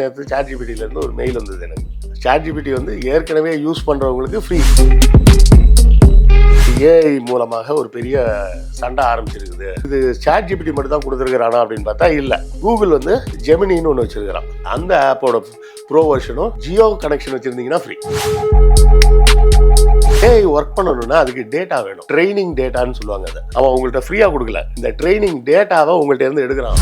நேற்று சாட் ஒரு மெயில் வந்தது எனக்கு. சாட் வந்து ஏற்கனவே யூஸ் பண்ணுறவங்களுக்கு ஃப்ரீ ஏஐ மூலமாக ஒரு பெரிய சண்டை ஆரம்பிச்சிருக்குது. இது சாட் ஜிபிடி மட்டும் தான் கொடுத்துருக்கிறானா அப்படின்னு பார்த்தா இல்லை. கூகுள் வந்து ஜெமினின்னு ஒன்று வச்சிருக்கிறான். அந்த ஆப்போட ப்ரோ வெர்ஷனும் ஜியோ கனெக்ஷன் வச்சுருந்தீங்கன்னா ஃப்ரீ ஏஐ ஒர்க் பண்ணணும்னா அதுக்கு டேட்டா வேணும். ட்ரைனிங் டேட்டான்னு சொல்லுவாங்க அதை. அவன் உங்கள்கிட்ட ஃப்ரீயாக கொடுக்கல. இந்த ட்ரைனிங் டேட்டாவை உங்கள்கிட்ட இருந்து எடுக்கிறான்.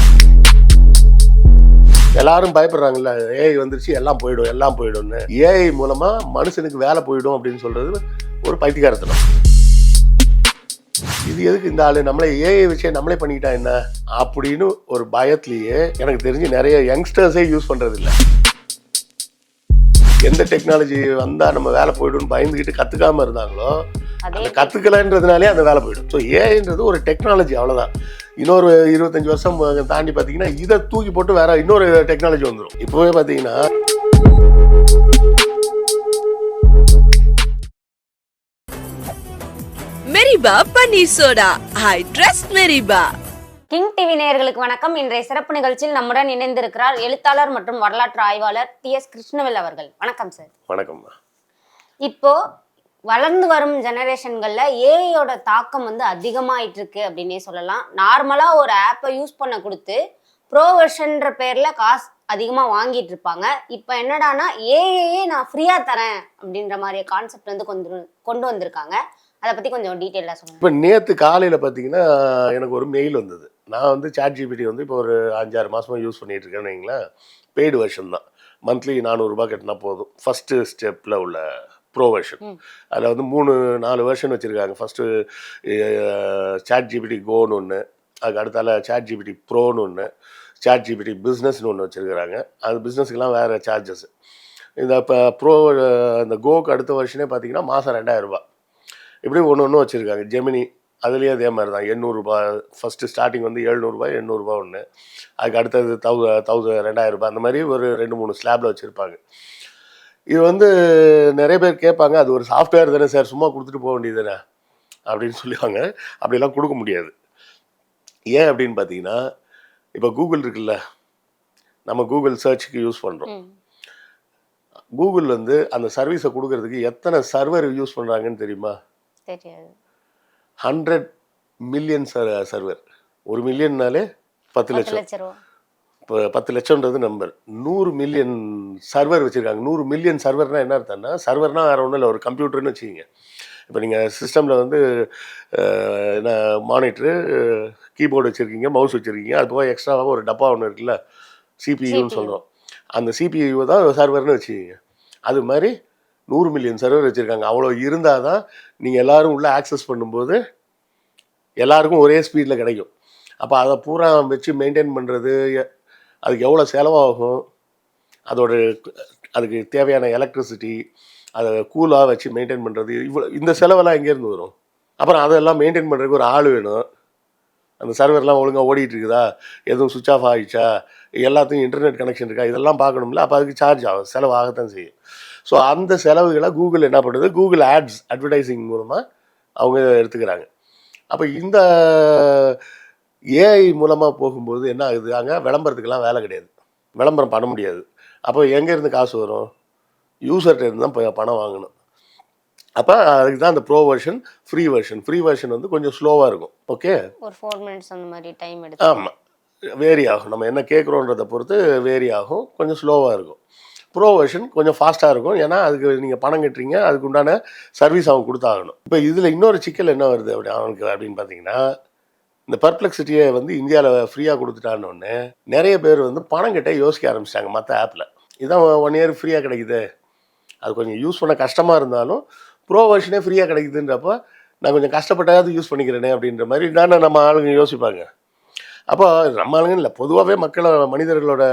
எல்லாரும் பயப்படுறாங்கல்ல ஏஐ வந்துருச்சு எல்லாம் போயிடும் எல்லாம் போயிடும்னு. ஏஐ மூலமா மனுஷனுக்கு வேலை போயிடும் அப்படின்னு சொல்றது ஒரு பைத்தியக்காரத்தனம். இது எதுக்கு இந்த ஆளு? நம்மளே ஏஐ வச்சே நம்மளே பண்ணிக்கிட்டா என்ன? அப்படின்னு ஒரு பயத்திலேயே எனக்கு தெரிஞ்சு நிறைய யங்ஸ்டர்ஸே யூஸ் பண்றது இல்லை எந்த டெக்னாலஜி வந்தால் நம்ம வேலை போயிடும்னு பயந்துக்கிட்டு கற்றுக்காமல் இருந்தாங்களோ அதே அந்த கத்துக்கலன்றதுனாலே அந்த வேலை போயிடும். ஸோ ஏஐன்றது ஒரு டெக்னாலஜி அவ்வளவுதான். இன்னொரு இருபத்தஞ்சு வருஷம் தாண்டி பார்த்தீங்கன்னா இதை தூக்கி போட்டு வேற இன்னொரு டெக்னாலஜி வந்துடும் இப்போவே பார்த்தீங்கன்னா மெரிபா பன்னீர் சோடா ஐ ட்ரஸ்ட் மெரிபா கிங் டிவி நேயர்களுக்கு வணக்கம். இன்றைய சிறப்பு நிகழ்ச்சியில் நம்முடன் இணைந்திருக்கிறார் எழுத்தாளர் மற்றும் வரலாற்று ஆய்வாளர் டி எஸ் கிருஷ்ணவேல் அவர்கள். வணக்கம் சார் வணக்கம்மா. இப்போ வளர்ந்து வரும் ஜெனரேஷன்களில் ஏஐயோட தாக்கம் வந்து அதிகமாயிட்டு இருக்கு அப்படின்னே சொல்லலாம். நார்மலாக ஒரு ஆப்பை யூஸ் பண்ண கொடுத்து ப்ரோ வெர்ஷன்ற பேரில் காசு அதிகமாக வாங்கிட்டு இருப்பாங்க. இப்போ என்னடானா ஏஐயே நான் ஃப்ரீயாக தரேன் அப்படின்ற மாதிரி கான்செப்ட் வந்து கொண்டு கொண்டு வந்திருக்காங்க. அதை பற்றி கொஞ்சம் டீட்டெயிலாக சொல்லுங்க. இப்போ நேற்று காலையில் பார்த்தீங்கன்னா எனக்கு ஒரு மெயில் வந்தது. நான் வந்து சாட் ஜிபிடி வந்து இப்போ ஒரு அஞ்சாறு மாதமாக யூஸ் பண்ணிகிட்டு இருக்கேன்னு வைங்களேன். பெய்டு வெர்ஷன் தான். மந்த்லி நானூறுரூபா கட்டினா போதும். ஃபஸ்ட்டு ஸ்டெப்பில் உள்ள ப்ரோ வெர்ஷன். அதில் வந்து மூணு நாலு வெர்ஷன் வச்சுருக்காங்க. ஃபஸ்ட்டு சாட் ஜிபிடி கோன்னு ஒன்று அதுக்கு அடுத்தால சாட் ஜிபிடி ப்ரோன்னு ஒன்று சாட் ஜிபிடி பிஸ்னஸ்னு ஒன்று வச்சுருக்கிறாங்க. அது பிஸ்னஸ்க்கெலாம் வேறு சார்ஜஸ் இந்த இப்போ ப்ரோ இந்த கோக்கு அடுத்த வருஷனே பார்த்தீங்கன்னா மாதம் ரெண்டாயிரம் ரூபாய். இப்படி ஒன்று ஒன்று வச்சுருக்காங்க. ஜெமினி அதுலேயே அதே மாதிரி தான் எண்ணூறுரூபா ஃபஸ்ட்டு ஸ்டார்டிங் வந்து எழுநூறுபா எண்ணூறுபா ஒன்று அதுக்கு அடுத்தது தௌ தௌசண்ட் ரெண்டாயிரம் ரூபாய். அந்த மாதிரி ஒரு ரெண்டு மூணு ஸ்லாபில் வச்சுருப்பாங்க. இது வந்து நிறைய பேர் கேட்பாங்க அது ஒரு சாஃப்ட்வேர் தானே சார் சும்மா கொடுத்துட்டு போக வேண்டியது தானே அப்படின்னு சொல்லுவாங்க. அப்படிலாம் கொடுக்க முடியாது. ஏன் அப்படின்னு பார்த்தீங்கன்னா இப்போ கூகுள் இருக்குல்ல நம்ம கூகுள் சர்ச்சுக்கு யூஸ் பண்ணுறோம். கூகுள் வந்து அந்த சர்வீஸை கொடுக்கறதுக்கு எத்தனை சர்வர் யூஸ் பண்ணுறாங்கன்னு தெரியுமா? ஹண்ட்ரட் மில்லியன் சர்வர் ஒரு மில்லியன்னாலே பத்து லட்சம். இப்போ பத்து லட்சம்ன்றது நம்பர். நூறு மில்லியன் சர்வர் வச்சுருக்காங்க. நூறு மில்லியன் சர்வர்னா என்ன அர்த்தம்னா சர்வர்னா வேறு ஒன்றும் இல்லை ஒரு கம்ப்யூட்டர்னு வச்சுக்கிங்க. இப்போ நீங்கள் சிஸ்டமில் வந்து என்ன மானிட்ரு கீபோர்டு வச்சுருக்கீங்க மவுஸ் வச்சுருக்கீங்க அது போக எக்ஸ்ட்ராவாக ஒரு டப்பா ஒன்று இருக்குல்ல சிபியூன்னு. சொல்கிறோம் அந்த சிபியூ தான் சர்வர்னு வச்சுக்கிங்க. அது மாதிரி நூறு மில்லியன் சர்வர் வச்சுருக்காங்க. அவ்வளோ இருந்தால் தான் நீங்கள் எல்லாரும் உள்ளே ஆக்சஸ் பண்ணும்போது எல்லாருக்கும் ஒரே ஸ்பீடில் கிடைக்கும். அப்போ அதை பூரா வச்சு மெயின்டைன் பண்ணுறது அதுக்கு எவ்வளோ செலவாகும் அதோட அதுக்கு தேவையான எலக்ட்ரிசிட்டி அதை கூலாக வச்சு மெயின்டைன் பண்ணுறது இவ்வளோ இந்த செலவெல்லாம் எங்கேருந்து வரும்? அப்புறம் அதெல்லாம் மெயின்டைன் பண்ணுறதுக்கு ஒரு ஆள் வேணும். அந்த சர்வர்லாம் ஒழுங்காக ஓடிட்டு இருக்குதா எதுவும் சுவிச் ஆஃப் ஆகிடுச்சா எல்லாத்தையும் இன்டர்நெட் கனெக்ஷன் இருக்கா? இதெல்லாம் பார்க்கணும்ல அப்போ அதுக்கு சார்ஜ் ஆகும் செலவாகத்தான் செய்யும். ஸோ அந்த செலவுகளை கூகுள் என்ன பண்ணுறது கூகுள் ஆட்ஸ் அட்வர்டைசிங் மூலமாக அவங்க எடுத்துக்கிறாங்க. அப்போ இந்த ஏஐ மூலமாக போகும்போது என்ன ஆகுது? அங்கே விளம்பரத்துக்கெல்லாம் வேலை கிடையாது. விளம்பரம் பண்ண முடியாது. அப்போ எங்கேருந்து காசு வரும்? யூசர்கிட்ட இருந்து தான் போய் பணம் வாங்கணும். அப்போ அதுக்கு தான் அந்த pro version free version free version வந்து கொஞ்சம் ஸ்லோவாக இருக்கும். ஓகே ஒரு ஃபோர் மினிட்ஸ் அந்த மாதிரி டைம் எடுத்து. ஆமாம் வேரி ஆகும். நம்ம என்ன கேட்குறோன்றதை பொறுத்து வேரி ஆகும். கொஞ்சம் ஸ்லோவாக இருக்கும். ப்ரோ வெர்ஷன் கொஞ்சம் ஃபாஸ்ட்டாக இருக்கும். ஏன்னா அதுக்கு நீங்கள் பணம் கட்டுறீங்க. அதுக்கு உண்டான சர்வீஸ் அவங்க கொடுத்தாகணும். இப்போ இதில் இன்னொரு சிக்கல் என்ன வருது அப்படி அவனுக்கு அப்படின்னு பார்த்தீங்கன்னா இந்த பர்ப்ளெக்சிட்டியை வந்து இந்தியாவில் ஃப்ரீயாக கொடுத்துட்டான்னொன்னே நிறைய பேர் வந்து பணம் கிட்டே யோசிக்க ஆரம்பிச்சிட்டாங்க மற்ற ஆப்பில் இதான் ஒன் இயர் ஃப்ரீயாக கிடைக்குது. அது கொஞ்சம் யூஸ் பண்ண கஷ்டமாக இருந்தாலும் ப்ரோ வெர்ஷனே ஃப்ரீயாக கிடைக்குதுன்றப்போ நான் கொஞ்சம் கஷ்டப்பட்டாவது யூஸ் பண்ணிக்கிறேனே அப்படின்ற மாதிரி தானே நம்ம ஆளுங்க யோசிப்பாங்க. அப்போ நம்ம ஆளுங்க இல்லை பொதுவாகவே மக்களோட மனிதர்களோட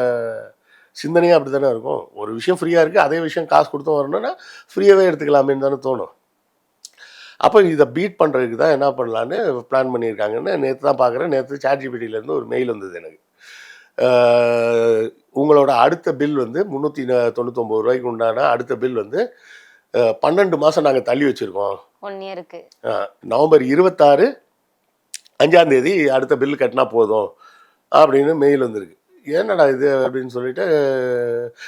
சிந்தனையே அப்படி தானே இருக்கும். ஒரு விஷயம் ஃப்ரீயாக இருக்குது அதே விஷயம் காசு கொடுத்தும் வரணும்னா ஃப்ரீயாகவே எடுத்துக்கலாமேன்னு தானே தோணும். அப்போ இதை பீட் பண்ணுறதுக்கு தான் என்ன பண்ணலான்னு பிளான் பண்ணியிருக்காங்கன்னு நேற்று தான் பார்க்குறேன் நேற்று சாட் ஜிபிடியிலேருந்து ஒரு மெயில் வந்தது எனக்கு. உங்களோட அடுத்த பில் வந்து முந்நூற்றி தொண்ணூத்தொம்பது ரூபாய்க்கு உண்டான அடுத்த பில் வந்து பன்னெண்டு மாதம் நாங்கள் தள்ளி வச்சுருக்கோம். ஒன் இயருக்கு நவம்பர் இருபத்தாறு அஞ்சாம் தேதி அடுத்த பில் கட்டினா போதும் அப்படின்னு மெயில் வந்திருக்கு. என்னடா இது அப்படின்னு சொல்லிட்டு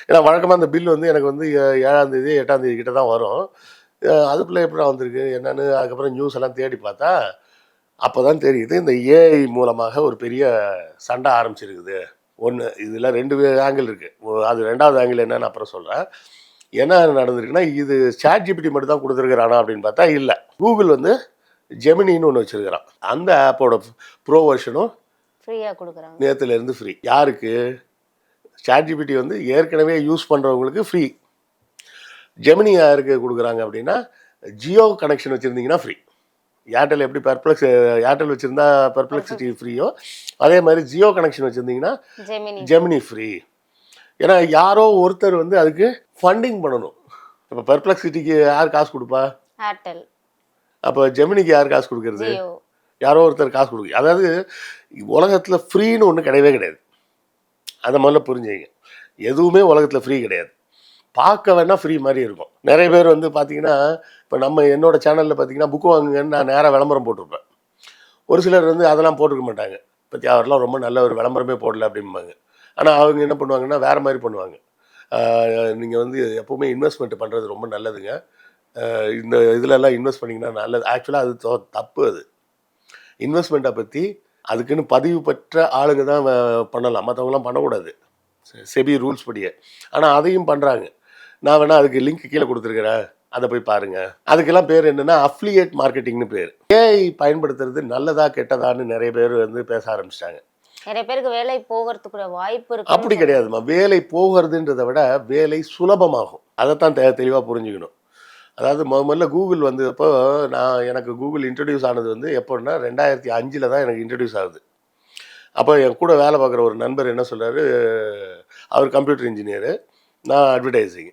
ஏன்னா வழக்கமாக அந்த பில் வந்து எனக்கு வந்து ஏழாம் தேதி எட்டாம் தேதி கிட்ட தான் வரும். அதுக்குள்ளே எப்படா வந்திருக்கு? என்னன்னு அதுக்கப்புறம் நியூஸ் எல்லாம் தேடி பார்த்தா அப்போ தான் தெரியுது இந்த ஏஐ மூலமாக ஒரு பெரிய சண்டை ஆரம்பிச்சிருக்குது. ஒன்று இதில் ரெண்டு ஆங்கிள் இருக்குது அது ரெண்டாவது ஆங்கிள் என்னன்னு அப்புறம் சொல்கிறேன் என்ன நடந்திருக்குன்னா இது சாட் ஜிபிடி மட்டும் தான் கொடுத்துருக்குறானா அப்படின்னு பார்த்தா இல்லை. கூகுள் வந்து ஜெமினின்னு ஒன்று வச்சுருக்கிறான். அந்த ஆப்போட ப்ரோ வெர்ஷனும் ஃப்ரீயா கொடுக்குறாங்க. நேற்றுலேருந்து ஃப்ரீ யாருக்கு? சாட்ஜிபிடி வந்து ஏற்கனவே யூஸ் பண்ணுறவங்களுக்கு ஃப்ரீ ஜெமினி யாருக்கு கொடுக்குறாங்க அப்படின்னா ஜியோ கனெக்ஷன் வச்சுருந்தீங்கன்னா ஃப்ரீ ஏர்டெல் எப்படி பர்ப்ளெக்ஸ் ஏர்டெல் வச்சுருந்தா பர்ப்ளெக்சிட்டி ஃப்ரீயோ அதே மாதிரி ஜியோ கனெக்ஷன் வச்சுருந்தீங்கன்னா ஜெமினி. ஃப்ரீ ஏன்னா யாரோ ஒருத்தர் வந்து அதுக்கு ஃபண்டிங் பண்ணணும். இப்போ பர்ப்ளெக்சிட்டிக்கு யார் காசு கொடுப்பா? ஏர்டெல் அப்போ ஜெமினிக்கு யார் காசு கொடுக்கறது? யாரோ ஒருத்தர் காசு கொடுக்கு அதாவது உலகத்தில் ஃப்ரீன்னு ஒன்று கிடையவே கிடையாது. அதை முதல்ல புரிஞ்சுங்க எதுவுமே உலகத்தில் ஃப்ரீ கிடையாது. பார்க்க வேணா ஃப்ரீ மாதிரி இருக்கும். நிறைய பேர் வந்து பார்த்தீங்கன்னா இப்போ நம்ம என்னோட சேனலில் பார்த்தீங்கன்னா புக்கு வாங்குங்கன்னு நான் நேராக விளம்பரம் போட்டிருப்பேன். ஒரு சிலர் வந்து அதெல்லாம் போட்டிருக்க மாட்டாங்க. பற்றி அவர்லாம் ரொம்ப நல்ல ஒரு விளம்பரமே போடல அப்படிம்பாங்க. ஆனால் அவங்க என்ன பண்ணுவாங்கன்னா வேறு மாதிரி பண்ணுவாங்க. நீங்கள் வந்து எப்போவுமே இன்வெஸ்ட்மெண்ட் பண்ணுறது ரொம்ப நல்லதுங்க. இந்த இதிலெல்லாம் இன்வெஸ்ட் பண்ணிங்கன்னா நல்லது. ஆக்சுவலாக அது தப்பு அது. இன்வெஸ்ட்மெண்ட்டை பற்றி அதுக்குன்னு பதிவு பெற்ற ஆளுங்க தான் வ- பண்ணலாம். மற்றவங்களாம் பண்ணக்கூடாது. செபி ரூல்ஸ் படியே. ஆனால் அதையும் பண்ணுறாங்க நான் வேணா அதுக்கு லிங்க் கீழே கொடுத்துருக்குறேன். அதை போய் பாருங்க. அதுக்கெல்லாம் பேர் என்னன்னா அஃப்லியேட் மார்க்கெட்டிங்னு பேர். ஏஐ பயன்படுத்துறது நல்லதா கெட்டதான்னு நிறைய பேர் வந்து பேச ஆரம்பிச்சிட்டாங்க. நிறைய பேருக்கு வேலை போகிறதுக்குரிய வாய்ப்பு இருக்கு. அப்படி கிடையாதும்மா. வேலை போகிறதுன்றதை விட வேலை சுலபமாகும். அதைத்தான் தெ தெளிவாக புரிஞ்சுக்கணும். அதாவது முத முதல்ல கூகுள் வந்தப்போ நான் எனக்கு கூகுள் இன்ட்ரடியூஸ் ஆனது வந்து எப்போன்னா ரெண்டாயிரத்தி அஞ்சில் தான் எனக்கு இன்ட்ரடியூஸ் ஆகுது. அப்போ என் கூட வேலை பார்க்குற ஒரு நண்பர் என்ன சொல்றாரு? அவர் கம்ப்யூட்டர் இன்ஜினியரு நான் அட்வர்டைஸிங்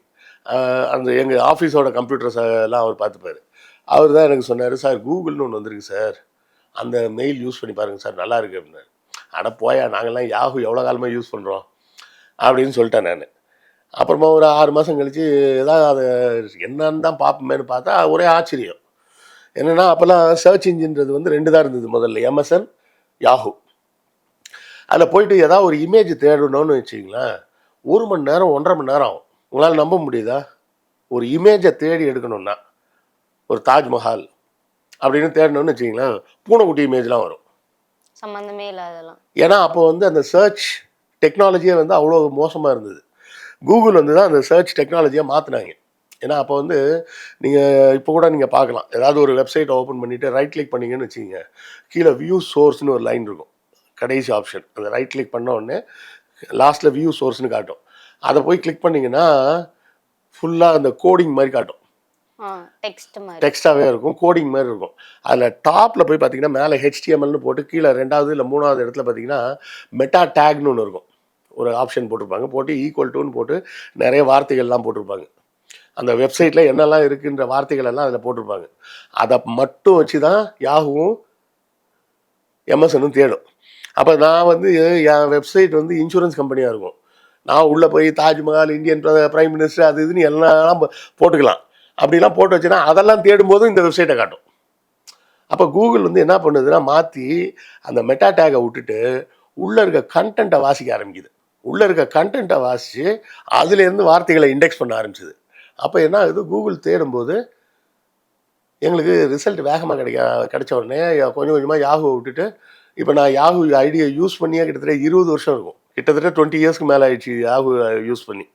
அந்த எங்கள் ஆஃபீஸோட கம்ப்யூட்டர்ஸ் எல்லாம் அவர் பார்த்துப்பார். அவர் தான் எனக்கு சொன்னார் சார் கூகுள்னு ஒன்று வந்திருக்கு சார். அந்த மெயில் யூஸ் பண்ணி பாருங்கள் சார். நல்லா இருக்கு அப்படின்னாரு. அட போயா நாங்கள்லாம் யாஹூ எவ்வளோ காலமாக யூஸ் பண்ணுறோம் அப்படின்னு சொல்லிட்டேன் நான். அப்புறமா ஒரு ஆறு மாதம் கழித்து ஏதாவது அது என்னன்னு தான் பார்ப்போமேன்னு பார்த்தா ஒரே ஆச்சரியம். என்னென்னா அப்போல்லாம் சர்ச் இன்ஜின்றது வந்து ரெண்டு தான் இருந்தது முதல்ல எம்எஸ்என் யாஹூ அதில் போயிட்டு ஏதாவது ஒரு இமேஜ் தேடணும்னு வச்சிங்களேன் ஒரு மணி நேரம் ஒன்றரை மணி நேரம் ஆகும். உங்களால் நம்ப முடியுதா? ஒரு இமேஜை தேடி எடுக்கணும்னா ஒரு தாஜ்மஹால் அப்படின்னு தேடணும்னு வச்சிங்களேன் பூனைக்குட்டி இமேஜ்லாம் வரும். சம்பந்தமே இல்லாதெல்லாம் ஏன்னா அப்போ வந்து அந்த சர்ச் டெக்னாலஜியே வந்து அவ்வளோ மோசமாக இருந்தது. கூகுள் வந்து தான் அந்த சர்ச் டெக்னாலஜியை மாற்றினாங்க ஏன்னா அப்போ வந்து நீங்கள் இப்போ கூட நீங்கள் பார்க்கலாம். ஏதாவது ஒரு வெப்சைட் ஓப்பன் பண்ணிவிட்டு ரைட் கிளிக் பண்ணீங்கன்னு வச்சுக்கோங்க. கீழே வியூ சோர்ஸ்னு ஒரு லைன் இருக்கும். கடைசி ஆப்ஷன் அந்த ரைட் கிளிக் பண்ண உடனே லாஸ்ட்டில் வியூ சோர்ஸ்னு காட்டும். அதை போய் கிளிக் பண்ணிங்கன்னா ஃபுல்லாக அந்த கோடிங் மாதிரி காட்டும். டெக்ஸ்டாகவே இருக்கும் கோடிங் மாதிரி இருக்கும். அதில் டாப்பில் போய் பார்த்தீங்கன்னா மேலே ஹெச்டிஎம்எல்னு போட்டு கீழே ரெண்டாவது இல்லை மூணாவது இடத்துல பார்த்தீங்கன்னா மெட்டா டேக்னு ஒன்று இருக்கும். ஒரு ஆப்ஷன் போட்டிருப்பாங்க. போட்டு ஈக்குவல் டுன்னு போட்டு நிறைய வார்த்தைகள்லாம் போட்டிருப்பாங்க. அந்த வெப்சைட்டில் என்னெல்லாம் இருக்குன்ற வார்த்தைகள் எல்லாம் அதில் போட்டிருப்பாங்க. அதை மட்டும் வச்சு தான் யாகவும் எம்எஸ்எனும் தேடும். அப்போ நான் வந்து என் வெப்சைட் வந்து இன்சூரன்ஸ் கம்பெனியாக இருக்கும். நான் உள்ளே போய் தாஜ்மஹால் இந்தியன் பிரைம் மினிஸ்டர் அது இதுன்னு எல்லாம் போட்டுக்கலாம். அப்படிலாம் போட்டு வச்சுன்னா அதெல்லாம் தேடும்போதும் இந்த வெப்சைட்டை காட்டும். அப்போ கூகுள் வந்து என்ன பண்ணுதுன்னா மாற்றி அந்த மெட்டா டேகை விட்டுட்டு உள்ளே இருக்க கண்டென்ட்டை வாசிக்க ஆரம்பிக்குது. உள்ளே இருக்க கண்டென்ட்டை வாசித்து அதுலேருந்து வார்த்தைகளை இண்டெக்ஸ் பண்ண ஆரம்பிச்சிது. அப்போ என்ன ஆகுது? கூகுள் தேடும்போது எங்களுக்கு ரிசல்ட் வேகமாக கிடைக்க கிடைச்ச உடனே கொஞ்சம் கொஞ்சமாக யாகுவை விட்டுட்டு இப்போ நான் யாகு ஐடியை யூஸ் பண்ணியே கிட்டத்தட்ட இருபது வருஷம் இருக்கும். கிட்டத்தட்ட டுவெண்ட்டி இயர்ஸ்க்கு மேலே ஆயிடுச்சு ஆப் யூஸ் பண்ணி.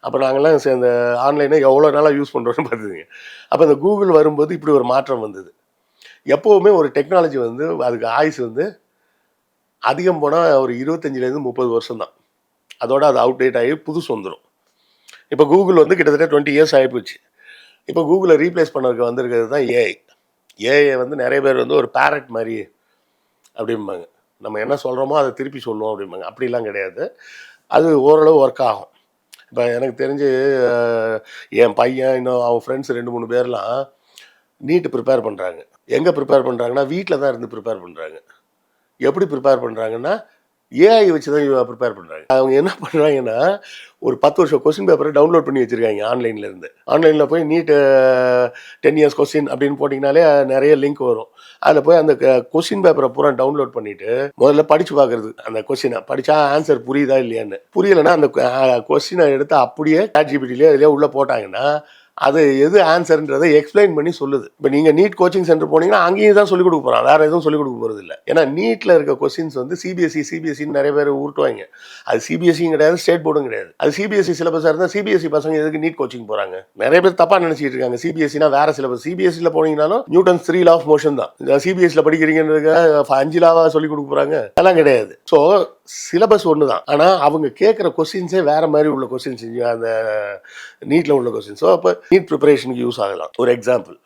அப்போ நாங்கள்லாம் சே- ஆன்லைனை எவ்வளோ நாளாக யூஸ் பண்ணுறோன்னு பார்த்துங்க அப்போ இந்த கூகுள் வரும்போது இப்படி ஒரு மாற்றம் வந்தது. எப்போவுமே ஒரு டெக்னாலஜி வந்து அதுக்கு ஆயுஸ் வந்து அதிகம் போனால் ஒரு இருபத்தஞ்சிலேருந்து முப்பது வருஷம் தான். அதோட அது அவுடேட் ஆகி புதுசு வந்துடும் இப்போ கூகுள் வந்து கிட்டத்தட்ட டுவெண்ட்டி இயர்ஸ் ஆகிப்போச்சு இப்போ கூகுளை ரீப்ளேஸ் பண்ணதுக்கு வந்திருக்கிறது தான் ஏஐ ஏஐ வந்து நிறைய பேர் வந்து ஒரு பேரட் மாதிரி அப்படிம்பாங்க. நம்ம என்ன சொல்கிறோமோ அதை திருப்பி சொல்லுவோம் அப்படிம்பாங்க. அப்படிலாம் கிடையாது. அது ஓரளவு ஒர்க் ஆகும். இப்போ எனக்கு தெரிஞ்சு என் பையன் இன்னும் அவன் ஃப்ரெண்ட்ஸ் ரெண்டு மூணு பேர்லாம் நீட்டு ப்ரிப்பேர் பண்ணுறாங்க எங்கே ப்ரிப்பேர் பண்ணுறாங்கன்னா வீட்டில் தான் இருந்து ப்ரிப்பேர் பண்ணுறாங்க எப்படி ப்ரிப்பேர் பண்ணுறாங்கன்னா ஏஐ வச்சு தான் ப்ரிப்பேர் பண்ணுறாங்க அவங்க என்ன பண்ணுறாங்கன்னா ஒரு பத்து வருஷம் கொஸ்டின் பேப்பரை டவுன்லோட் பண்ணி வச்சுருக்காங்க ஆன்லைன்லேருந்து ஆன்லைனில் போய் நீட்டு டென் இயர்ஸ் கொஸ்டின் அப்படின்னு போட்டிங்கனாலே நிறைய லிங்க் வரும். அதில் போய் அந்த கொஸ்டின் பேப்பரை பூரா டவுன்லோட் பண்ணிட்டு முதல்ல படித்து பார்க்குறது அந்த கொஸ்டினை படித்தா ஆன்சர் புரியுதா இல்லையான்னு. புரியலைன்னா அந்த கொஸ்டினை எடுத்து அப்படியே சாட் அதிலே உள்ளே போட்டாங்கன்னா அது எது ஆன்சர்ன்றதை எக்ஸ்பிளைன் பண்ணி சொல்லுது. இப்போ நீங்கள் நீட் கோச்சிங் சென்டர் போனீங்கன்னா அங்கேயும் தான் சொல்லிக் கொடுக்க போகிறான் வேறு எதுவும் சொல்லிக் கொடுக்க போகிறது இல்லை. ஏன்னா நீட்டில் இருக்க கொஸ்டின்ஸ் வந்து சிபிஎஸ்சி சிபிஎஸ்சின்னு நிறைய பேர் உருட்டுவாங்க. அது சிபிஎஸ்சியும் கிடையாது ஸ்டேட் போர்டும் கிடையாது. அது சிபிஎஸ்சி சிலபஸாக இருந்தால் சிபிஎஸ்சி பசங்க எதுக்கு நீட் கோச்சிங் போகிறாங்க நிறைய பேர் தப்பாக நினச்சிட்டு இருக்காங்க. சிபிஎஸ்சினா வேறு சிலபஸ் சிபிஎஸ்சியில் போனீங்கனாலும் Newton's three law of motion தான். சிபிஎஸ்சியில் படிக்கிறீங்கன்றதுக்கு அஞ்சு லாவாக சொல்லிக் கொடுக்க போகிறாங்க அதெல்லாம் கிடையாது. ஸோ சிலபஸ் ஒன்று தான் ஆனால் அவங்க கேட்குற கொஸ்டின்ஸே வேற மாதிரி உள்ள கொஸ்டின்ஸ் அந்த நீட்டில் உள்ள கொஸ்டின் ஸோ அப்போ நீட் ப்ரிப்பரேஷனுக்கு யூஸ் ஆகலாம். ஒரு எக்ஸாம்பிள்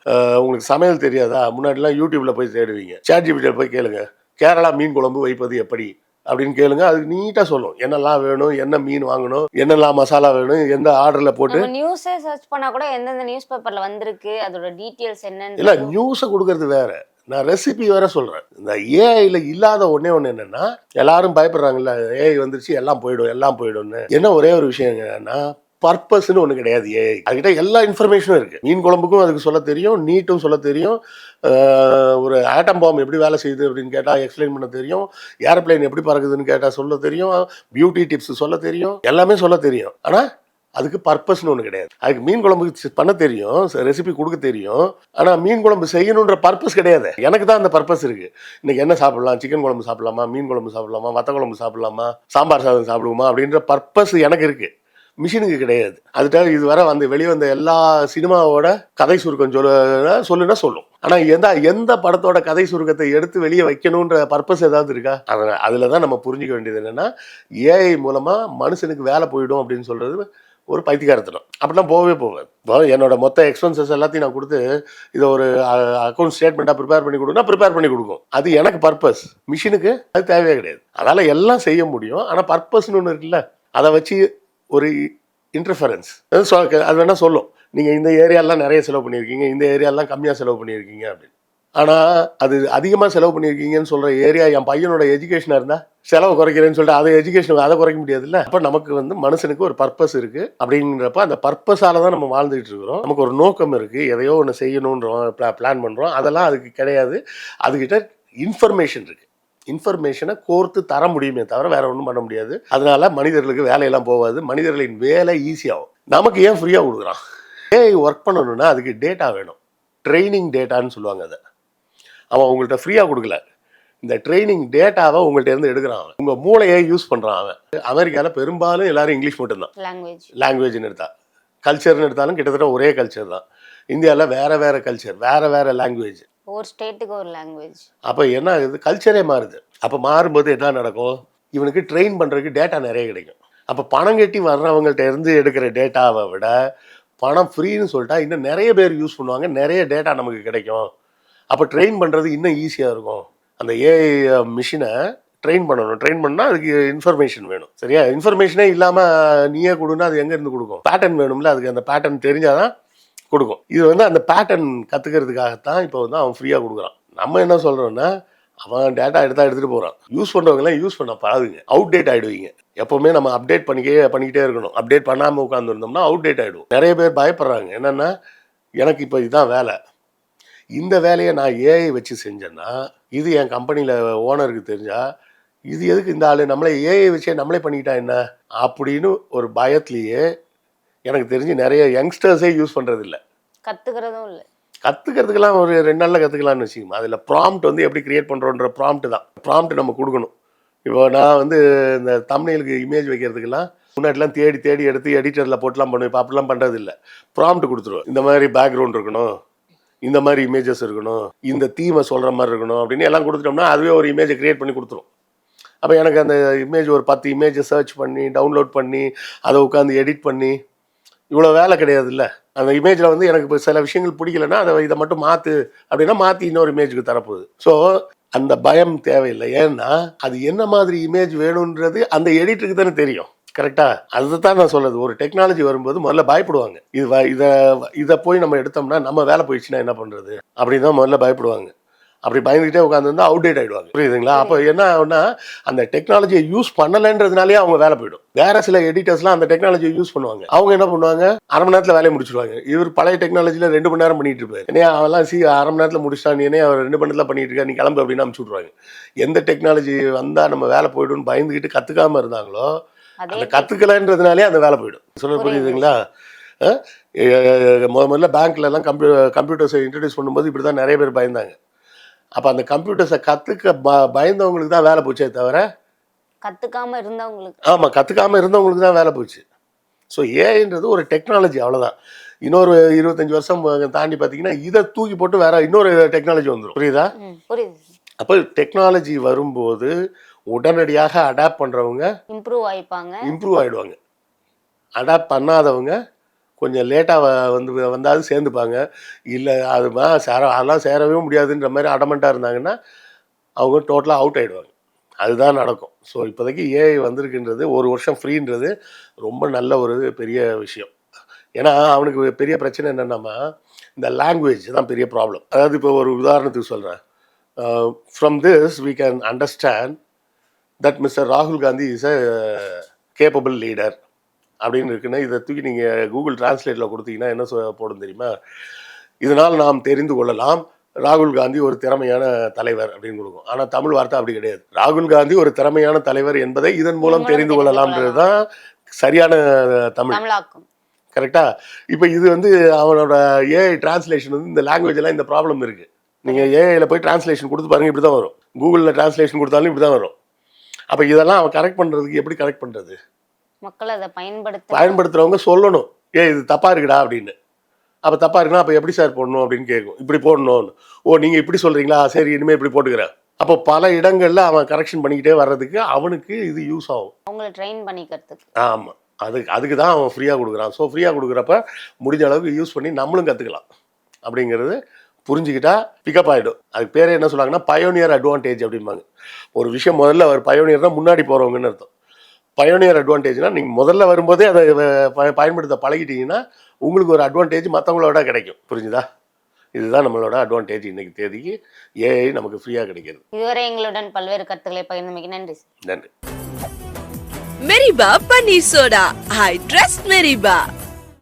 உங்களுக்கு சமையல் தெரியாதா? முன்னாடிலாம் யூடியூப்ல போய் தேடுவீங்க. சேட் ஜிபிடியில் போய் கேளுங்க. கேரளா மீன் குழம்பு வைப்பது எப்படி? அப்படின்னு கேளுங்க. அதுக்கு நீட்டாக சொல்லும். என்னெல்லாம் வேணும்? என்ன மீன் வாங்கணும்? என்னெல்லாம் மசாலா வேணும்? எந்த ஆர்டரில் போட்டு? நியூஸே சர்ச் பண்ணா கூட எந்தெந்த நியூஸ் பேப்பர்ல வந்திருக்கு? அதோட டீட்டெயில்ஸ் இல்லை என்னன்னு நியூஸை கொடுக்கறது வேற. நான் ரெசிபி வேற சொல்கிறேன் இந்த ஏஐயில் இல்லாத ஒன்றே ஒன்று என்னென்னா எல்லாரும் பயப்படுறாங்கல்ல ஏஐ வந்துருச்சு எல்லாம் போயிடும் எல்லாம் போயிடும்னு. என்ன ஒரே ஒரு விஷயம் என்னன்னா பர்பஸ்னு ஒன்று கிடையாது ஏஐ அதுக்கிட்ட எல்லா இன்ஃபர்மேஷனும் இருக்குது மீன் குழம்புக்கும் அதுக்கு சொல்ல தெரியும் நீட்டும் சொல்ல தெரியும். ஒரு ஆட்டம் பாம் எப்படி வேலை செய்யுது அப்படின்னு கேட்டால் எக்ஸ்பிளைன் பண்ண தெரியும். ஏரோப்ளைன் எப்படி பறக்குதுன்னு கேட்டால் சொல்ல தெரியும். பியூட்டி டிப்ஸ் சொல்ல தெரியும். எல்லாமே சொல்ல தெரியும். ஆனால் அதுக்கு பர்பஸ்னு ஒன்று கிடையாது. அதுக்கு மீன் குழம்பு பண்ண தெரியும் ரெசிபி கொடுக்க தெரியும். ஆனால் மீன் குழம்பு செய்யணுன்ற பர்பஸ் கிடையாது. எனக்கு தான் அந்த பர்பஸ் இருக்குது இன்னைக்கு என்ன சாப்பிடலாம்? சிக்கன் குழம்பு சாப்பிடலாமா? மீன் குழம்பு சாப்பிடலாமா? வத்த குழம்பு சாப்பிடலாமா? சாம்பார் சாதம் சாப்பிடுவோமா? அப்படின்ற பர்பஸ் எனக்கு இருக்குது மிஷினுக்கு கிடையாது. அதுக்காக இதுவரை வந்து வெளியே வந்த எல்லா சினிமாவோட கதை சுருக்கம் சொல்ல சொல்லுன்னா சொல்லும். ஆனால் எந்த எந்த படத்தோட கதை சுருக்கத்தை எடுத்து வெளியே வைக்கணுன்ற பர்பஸ் ஏதாவது இருக்கா? அதில் அதில் தான் நம்ம புரிஞ்சிக்க வேண்டியது என்னென்னா ஏஐ மூலமாக மனுஷனுக்கு வேலை போயிடும் அப்படின்னு சொல்கிறது ஒரு பைத்தியக்காரத்தனம். அப்படிலாம் போகவே போவேன். என்னோட மொத்த எக்ஸ்பென்சஸ் எல்லாத்தையும் நான் கொடுத்து இதை ஒரு அக்கௌண்ட் ஸ்டேட்மெண்ட்டாக ப்ரிப்பேர் பண்ணி கொடுக்கணும் ப்ரிப்பேர் பண்ணி கொடுக்கும். அது எனக்கு பர்பஸ் மிஷினுக்கு அது தேவையே கிடையாது. அதால் எல்லாம் செய்ய முடியும். ஆனால் பர்பஸ்னு ஒன்று இருக்குல்ல அதை வச்சு ஒரு இன்டர்ஃபரன்ஸ் அது வேணால் சொல்லும். நீங்கள் இந்த ஏரியாலாம் நிறைய செலவு பண்ணியிருக்கீங்க இந்த ஏரியாலாம் கம்மியாக செலவு பண்ணியிருக்கீங்க அப்படின்னு. ஆனால் அது அதிகமாக செலவு பண்ணியிருக்கீங்கன்னு சொல்கிற ஏரியா என் பையனோட எஜுகேஷனாக இருந்தால் செலவு குறைக்கிறேன்னு சொல்லிட்டு அதை எஜுகேஷன் அதை குறைக்க முடியாதுல்ல? அப்போ நமக்கு வந்து மனுஷனுக்கு ஒரு பர்பஸ் இருக்குது அப்படிங்கிறப்ப அந்த பர்பஸால் தான் நம்ம வாழ்ந்துகிட்டு இருக்கிறோம். நமக்கு ஒரு நோக்கம் இருக்குது எதையோ ஒன்று செய்யணுன்றோம் பிளான் பண்ணுறோம் அதெல்லாம் அதுக்கு கிடையாது. அதுக்கிட்ட இன்ஃபர்மேஷன் இருக்குது இன்ஃபர்மேஷனை கோர்த்து தர முடியுமே தவிர வேற ஒன்றும் பண்ண முடியாது. அதனால மனிதர்களுக்கு வேலையெல்லாம் போகாது. மனிதர்களின் வேலை ஈஸியாகும் நமக்கு ஏன் ஃப்ரீயாக கொடுக்குறான்? ஏஐ ஒர்க் பண்ணணும்னா அதுக்கு டேட்டா வேணும். ட்ரைனிங் டேட்டான்னு சொல்லுவாங்க அதை. அவன் உங்கள்கிட்ட ஃப்ரீயாக கொடுக்கல. இந்த ட்ரைனிங் டேட்டாவை உங்கள்கிட்ட இருந்து எடுக்கிறான் அவன். உங்கள் மூளையை யூஸ் பண்ணுறான் அவன். அமெரிக்காவில் பெரும்பாலும் எல்லாரும் இங்கிலீஷ் மட்டும்தான். லாங்குவேஜ் லாங்குவேஜ்னு எடுத்தா. கல்ச்சர்னு எடுத்தாலும் கிட்டத்தட்ட ஒரே கல்ச்சர் தான். இந்தியாவில் வேற வேற கல்ச்சர் வேற வேற லாங்குவேஜ் ஒரு ஸ்டேட்டுக்கு ஒரு லாங்குவேஜ் அப்போ என்ன ஆகுது? கல்ச்சரே மாறுது. அப்போ மாறும்போது என்ன நடக்கும்? இவனுக்கு ட்ரெயின் பண்ணுறதுக்கு டேட்டா நிறைய கிடைக்கும். அப்போ பணம் கட்டி வர்றவங்கள்ட்ட இருந்து எடுக்கிற டேட்டாவை விட பணம் ஃப்ரீன்னு சொல்லிட்டா இன்னும் நிறைய பேர் யூஸ் பண்ணுவாங்க. நிறைய டேட்டா நமக்கு கிடைக்கும். அப்போ ட்ரெயின் பண்ணுறது இன்னும் ஈஸியாக இருக்கும். அந்த ஏஐ மிஷினை ட்ரெயின் பண்ணணும். ட்ரெயின் பண்ணால் அதுக்கு இன்ஃபர்மேஷன் வேணும். சரியா? இன்ஃபர்மேஷனே இல்லாமல் நீயே கொடுன்னா அது எங்கேருந்து கொடுக்கும்? பேட்டர்ன் வேணும்ல அதுக்கு அந்த பேட்டர்ன் தெரிஞ்சாதான் கொடுக்கும். இது வந்து அந்த பேட்டர்ன் கற்றுக்கிறதுக்காகத்தான் இப்போ வந்து அவன் ஃப்ரீயாக கொடுக்குறான். நம்ம என்ன சொல்கிறோன்னா அவன் டேட்டா எடுத்தா எடுத்துகிட்டு போகிறான் யூஸ் பண்ணுறவங்களாம் யூஸ் பண்ண பழகுங்க அவுட் டேட் ஆகிடுவீங்க எப்போவுமே நம்ம அப்டேட் பண்ணிக்கே பண்ணிக்கிட்டே இருக்கணும். அப்டேட் பண்ணாமல் உட்காந்துருந்தோம்னா அவுட் டேட் ஆகிடும் நிறைய பேர் பயப்படுறாங்க. என்னென்னா எனக்கு இப்போ இதுதான் வேலை. இந்த வேலையை நான் ஏஐ வச்சு செஞ்சேன்னா இது என் கம்பெனியில் ஓனருக்கு தெரிஞ்சா இது எதுக்கு இந்த ஆள்? நம்மளே ஏஐ வச்சே நம்மளே பண்ணிக்கிட்டா என்ன? அப்படின்னு ஒரு பயத்துலேயே எனக்கு தெரிஞ்சு நிறைய யங்ஸ்டர்ஸே யூஸ் பண்ணுறது இல்லை கத்துக்கிறதும் இல்லை. கற்றுக்கிறதுக்கெல்லாம் ஒரு ரெண்டு நாளில் கற்றுக்கலாம்னு வச்சுக்கோங்க. அதில் ப்ராம்ப்ட் வந்து எப்படி கிரியேட் பண்ணுறோன்ற ப்ராம்ப்ட் தான். ப்ராம்ப்ட் நம்ம கொடுக்கணும். இப்போ நான் வந்து இந்த தமிழுக்கு இமேஜ் வைக்கிறதுக்கெல்லாம் முன்னாடிலாம் தேடி தேடி எடுத்து எடிட்டரில் போட்டுலாம் பண்ணுவேன். இப்போ அப்படிலாம் பண்ணுறது இல்லை ப்ராம்ப்ட் கொடுத்துருவோம் இந்த மாதிரி பேக்ரவுண்ட் இருக்கணும். இந்த மாதிரி இமேஜஸ் இருக்கணும் இந்த தீமை சொல்கிற மாதிரி இருக்கணும் அப்படின்னு எல்லாம் கொடுத்துட்டோம்னா அதுவே ஒரு இமேஜை கிரியேட் பண்ணி கொடுத்துரும். அப்போ எனக்கு அந்த இமேஜ் ஒரு பத்து இமேஜை சர்ச் பண்ணி டவுன்லோட் பண்ணி அதை உட்காந்து எடிட் பண்ணி இவ்வளோ வேலை கிடையாதுல்ல. அந்த இமேஜில் வந்து எனக்கு இப்போ சில விஷயங்கள் பிடிக்கலன்னா அதை இதை மட்டும் மாற்று அப்படின்னா மாற்றி இன்னொரு இமேஜுக்கு தரப்போகுது. ஸோ அந்த பயம் தேவையில்லை. ஏன்னா அது என்ன மாதிரி இமேஜ் வேணுன்றது அந்த எடிட்டருக்கு தானே தெரியும். கரெக்டா? அதுதான் நான் சொல்லுது ஒரு டெக்னாலஜி வரும்போது முதல்ல பயப்படுவாங்க. இது வ- இதை இதை போய் நம்ம எடுத்தோம்னா நம்ம வேலை போயிடுச்சுன்னா என்ன பண்ணுறது அப்படின்னு தான் முதல்ல பயப்படுவாங்க. அப்படி பயந்துகிட்டே உட்காந்துருந்தா அவுடேட் ஆகிடுவாங்க புரியுதுங்களா? அப்போ என்ன ஆகுனா அந்த டெக்னாலஜியை யூஸ் பண்ணலைன்றதுனாலே அவங்க வேலை போயிடும். வேற சில எடிட்டர்ஸ்லாம் அந்த டெக்னாலஜியை யூஸ் பண்ணுவாங்க. அவங்க என்ன பண்ணுவாங்க? அரை மணி நேரத்தில் வேலையை முடிச்சிருவாங்க. இவர் பழைய டெக்னாலஜியில் ரெண்டு மணி நேரம் பண்ணிட்டு இருப்பாரு. என்ன அவெல்லாம் சி அரை மணி நேரத்தில் முடிச்சிட்டான். நீ அவர் ரெண்டு மணி நேரத்தில் பண்ணிட்டு இருக்கா? நீ கிளம்பு அப்படின்னு அனுப்பிச்சு விட்ருவாங்க எந்த டெக்னாலஜி வந்தால் நம்ம வேலை போயிடும்னு பயந்துக்கிட்டு கற்றுக்காம இருந்தாங்களோ அந்த கற்றுக்கலன்றதுனாலே அந்த வேலை போயிடும். சொல்ல புரியுது. புரியுதுங்களா? முத முதல்ல பேங்க்ல எல்லாம் கம்ப்யூ கம்ப்யூட்டர்ஸை இன்ட்ரடியூஸ் பண்ணும்போது இப்படி தான் நிறைய பேர் பயந்தாங்க. அப்போ அந்த கம்ப்யூட்டர்ஸை கற்றுக்க ப பயந்தவங்களுக்கு தான் வேலை போச்சே தவிர கத்துக்காம இருந்தவங்களுக்கு. ஆமாம் கற்றுக்காம இருந்தவங்களுக்கு தான் வேலை போச்சு. ஸோ ஏஐன்றது ஒரு டெக்னாலஜி அவ்வளோதான் இன்னொரு இருபத்தஞ்சி வருஷம் தாண்டி பார்த்தீங்கன்னா இதை தூக்கி போட்டு வேற இன்னொரு டெக்னாலஜி வந்துடும் புரியுதா? புரியுது. அப்போ டெக்னாலஜி வரும்போது உடனடியாக அடாப்ட் பண்ணுறவங்க இம்ப்ரூவ் ஆயிப்பாங்க. இம்ப்ரூவ் ஆகிடுவாங்க அடாப்ட் பண்ணாதவங்க கொஞ்சம் லேட்டாக வந்து வந்தாலும் சேர்ந்துப்பாங்க. இல்லை அது சேர அதெல்லாம் சேரவே முடியாதுன்ற மாதிரி அடமெண்ட்டாக இருந்தாங்கன்னா அவங்க டோட்டலாக அவுட் ஆகிடுவாங்க அதுதான் நடக்கும். ஸோ இப்போதைக்கு ஏஐ வந்திருக்குன்றது ஒரு வருஷம் ஃப்ரீன்றது ரொம்ப நல்ல ஒரு பெரிய விஷயம். ஏன்னா அவனுக்கு பெரிய பிரச்சனை என்னென்னாமா இந்த லாங்குவேஜ் தான் பெரிய ப்ராப்ளம் அதாவது இப்போ ஒரு உதாரணத்துக்கு சொல்கிறேன் from this we can understand that mister ராகுல் Gandhi is a capable leader அப்படின்னு இருக்குன்னா இதை தூக்கி நீங்கள் கூகுள் டிரான்ஸ்லேட்டில் கொடுத்தீங்கன்னா என்ன போடும் தெரியுமா? இதனால் நாம் தெரிந்து கொள்ளலாம். ராகுல் காந்தி ஒரு திறமையான தலைவர் அப்படின்னு கொடுக்கும். ஆனால் தமிழ் வார்த்தை அப்படி கிடையாது. ராகுல் காந்தி ஒரு திறமையான தலைவர் என்பதை இதன் மூலம் தெரிந்து கொள்ளலாம்ன்றது தான் சரியான தமிழ். கரெக்டா? இப்போ இது வந்து அவனோட ஏஐ டிரான்ஸ்லேஷன் வந்து இந்த லாங்குவேஜ் எல்லாம் இந்த ப்ராப்ளம் இருக்கு. நீங்க ஏஐல போய் டிரான்ஸ்லேஷன் கொடுத்து பாருங்க இப்படி தான் வரும் கூகுளில் டிரான்ஸ்லேஷன் கொடுத்தாலும் இப்படி தான் வரும். அப்போ இதெல்லாம் அவன் கரெக்ட் பண்றதுக்கு எப்படி கரெக்ட் பண்றது? மக்கள் அதை பயன்படுத்த பயன்படுத்துறவங்க சொல்லணும். ஏ இது தப்பா இருக்குடா அப்படின்னு. அப்போ தப்பா இருக்குன்னா அப்போ எப்படி சார் போடணும் அப்படின்னு கேட்கும் இப்படி போடணும்னு. ஓ நீங்க இப்படி சொல்றீங்களா? சரி இனிமே இப்படி போட்டுக்கிறேன். அப்போ பல இடங்கள்ல அவன் கரெக்ஷன் பண்ணிக்கிட்டே வர்றதுக்கு அவனுக்கு இது யூஸ் ஆகும். அவங்கள ட்ரெயின் பண்ணிக்கிறதுக்கு. ஆமாம் அதுக்கு அதுக்கு தான் அவன் ஃப்ரீயாக கொடுக்குறான். ஸோ ஃப்ரீயாக கொடுக்குறப்ப முடிஞ்ச அளவுக்கு யூஸ் பண்ணி நம்மளும் கற்றுக்கலாம் அப்படிங்கிறது புரிஞ்சுக்கிட்டா பிக்கப் ஆகிடும் அதுக்கு பேர் என்ன சொல்லுவாங்கன்னா பயோனியர் அட்வான்டேஜ் அப்படிம்பாங்க. ஒரு விஷயம் முதல்ல அவர் பயோனியர்னா முன்னாடி போகிறவங்கன்னு அர்த்தம். பயோனியர் அட்வான்டேஜ்னா நீங்கள் முதல்ல வரும்போதே அதை பயன்படுத்த பழகிட்டீங்கன்னா உங்களுக்கு ஒரு அட்வான்டேஜ் மற்றவங்களோட கிடைக்கும். புரிஞ்சுதா? இதுதான் நம்மளோட அட்வான்டேஜ் இன்னைக்கு தேதிக்கு. ஏஐ நமக்கு ஃப்ரீயாக கிடைக்கிறது. இதுவரை எங்களுடன் பல்வேறு கருத்துக்களை பகிர்ந்தமைக்கு நன்றி நன்றி. Meriba Paneer Soda. I trust Meriba.